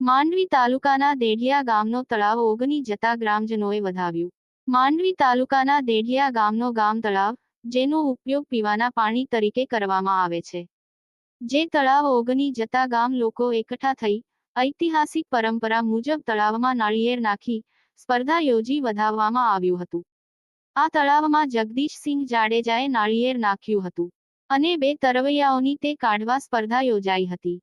માંડવી તાલુકાના દેઢિયા ગામનો તળાવ ઓગની જતા ગ્રામજનોએ વધાવ્યું. માંડવી તાલુકાના દેઢિયા ગામનો ગામ તળાવ, જેનો ઉપયોગ પીવાના પાણી તરીકે કરવામાં આવે છે. જે તળાવ ઓગની જતા ગામ લોકો એકઠા થઈ, ઐતિહાસિક પરંપરા મુજબ તળાવમાં નાળિયેર નાખી, સ્પર્ધા યોજી વધાવવામાં આવ્યું હતું. આ તળાવમાં જગદીશસિંહ જાડેજાએ નાળિયેર નાખ્યું હતું અને બે તરવૈયાઓની તે કાઢવા સ્પર્ધા યોજાઈ હતી.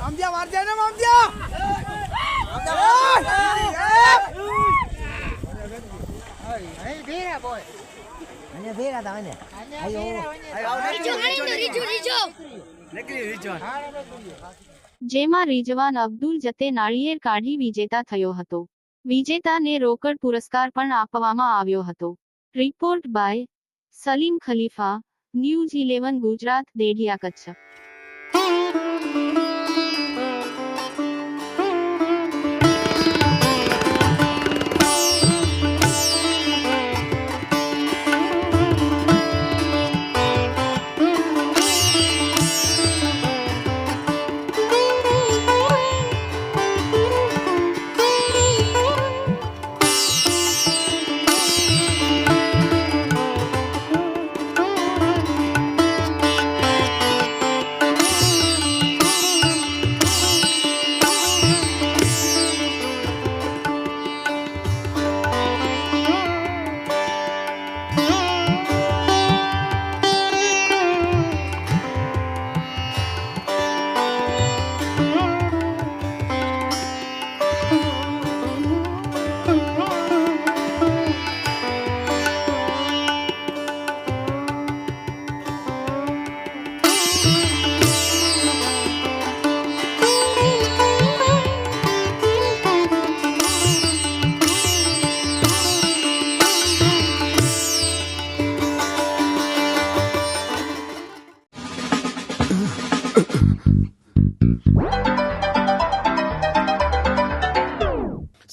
આમદિયા જેમાં રિજવાન અબ્દુલ જતે નાળિયેર કાઢી વિજેતા થયો હતો. વિજેતાને રોકડ પુરસ્કાર પણ આપવામાં આવ્યો હતો. Report by Salim Khalifa, news eleven, Gujarat, Dedhiya Kutch.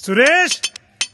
Suresh!